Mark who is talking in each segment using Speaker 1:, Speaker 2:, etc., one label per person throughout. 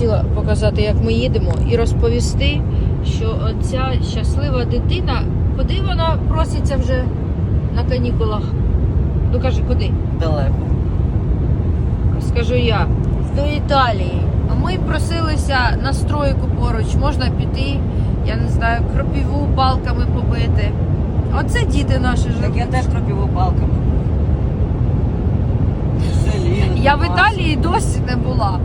Speaker 1: хотіла показати, як ми їдемо, і розповісти, що ця щаслива дитина, куди вона проситься вже на канікулах? Ну кажи, куди?
Speaker 2: Далеко.
Speaker 1: Скажу я, до Італії. Ми просилися на стройку поруч, можна піти, я не знаю, кропіву палками побити. Оце діти наші живуть.
Speaker 2: Так я теж тропів палками.
Speaker 1: Я в Італії досі не була.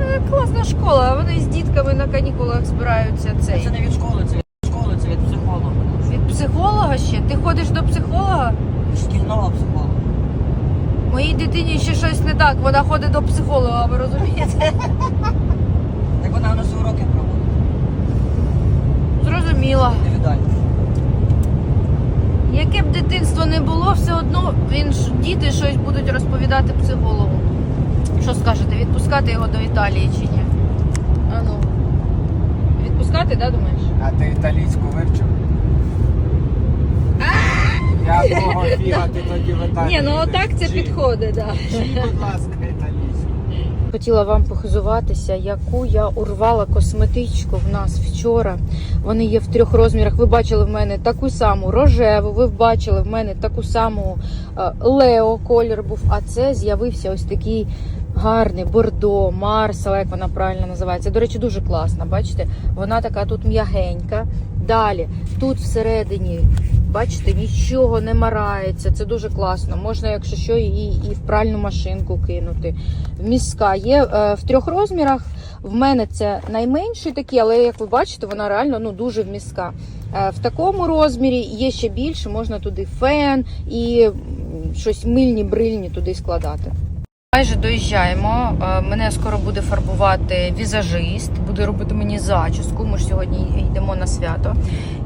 Speaker 1: Е, Класна школа, вони з дітками на канікулах збираються цей.
Speaker 2: Це не від школи, це від школи, це від психолога.
Speaker 1: Від психолога ще? Ти ходиш до психолога?
Speaker 2: Шкільного психолога.
Speaker 1: Моїй дитині ще щось не так, вона ходить до психолога, ви розумієте?
Speaker 2: Так вона у нас уроки проводить.
Speaker 1: Зрозуміла.
Speaker 2: Індивідуально.
Speaker 1: Яке б дитинство не було, все одно він діти щось будуть розповідати психологу. Що скажете, відпускати його до Італії чи ні? А ну. Відпускати, да, думаєш?
Speaker 3: А ти італійську вивчив? Якого фіга ти тоді в Італії?
Speaker 1: Ні, ну отак це
Speaker 3: Вчи.
Speaker 1: підходить, так. Да.
Speaker 3: Вчи, будь ласка, італійську.
Speaker 1: Хотіла вам похизуватися, яку я урвала косметичку в нас вчора. Вони є в трьох розмірах. Ви бачили в мене таку саму рожеву, ви бачили в мене таку саму е, Лео колір був. А це з'явився ось такий гарний бордо, Марсела, як вона правильно називається. До речі, дуже класна. Бачите, вона така тут м'ягенька. Далі тут всередині. Бачите, нічого не марається. Це дуже класно. Можна, якщо що, її і в пральну машинку кинути. Міска є е, в трьох розмірах. В мене це найменший такий, але як ви бачите, вона реально ну дуже вмістка. Е, в такому розмірі є ще більше, можна туди фен і щось мильні, брильні туди складати. Майже доїжджаємо. Е, Мене скоро буде фарбувати візажист, буде робити мені зачіску. Ми ж сьогодні йдемо на свято.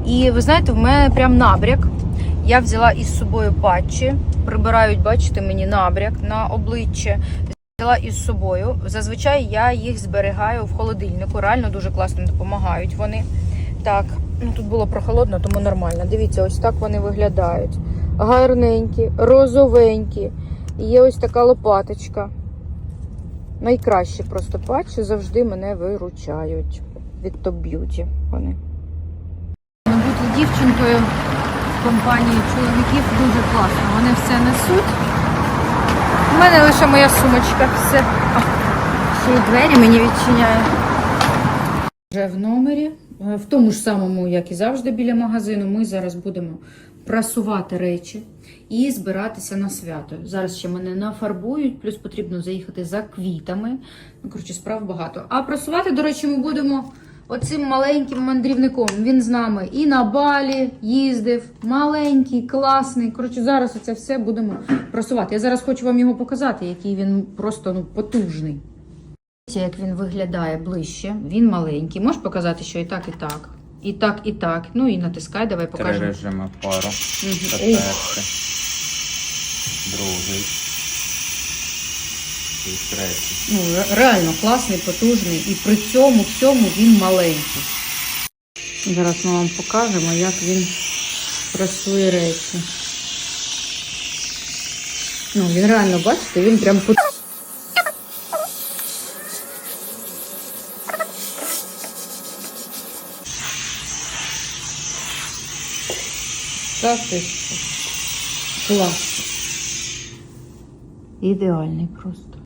Speaker 1: І ви знаєте, в мене прям набряк. Я взяла із собою патчі, прибирають, бачите, мені набряк на обличчя. Взяла із собою. Зазвичай я їх зберігаю в холодильнику. Реально дуже класно допомагають вони. Так, ну тут було прохолодно, тому нормально. Дивіться, ось так вони виглядають. Гарненькі, розовенькі. І є ось така лопаточка. Найкращі просто патчі завжди мене виручають. Від Beauty вони. Бути дівчинкою в компанії чоловіків дуже класно. Вони все несуть. У мене лише моя сумочка. Все. Ще й двері мені відчиняє. Вже в номері, в тому ж самому, як і завжди, біля магазину, ми зараз будемо прасувати речі і збиратися на свято. Зараз ще мене нафарбують, плюс потрібно заїхати за квітами. Ну, коротше, справ багато. А прасувати, до речі, ми будемо оцим маленьким мандрівником. Він з нами і на балі їздив. Маленький, класний. Коротше, зараз оце все будемо прасувати. Я зараз хочу вам його показати, який він просто ну, потужний. Дивіться, як він виглядає ближче. Він маленький. Можеш показати, що і так, і так. І так, і так. Ну і натискай, давай
Speaker 3: Три
Speaker 1: покажемо.
Speaker 3: режими пару. Це перший. Другий. І третій.
Speaker 1: Ну, реально класний, потужний. І при цьому всьому він маленький. Зараз ми вам покажемо, як він прасує речі. Ну, він реально, бачите, він прям по- Так, Класс. Идеальный просто.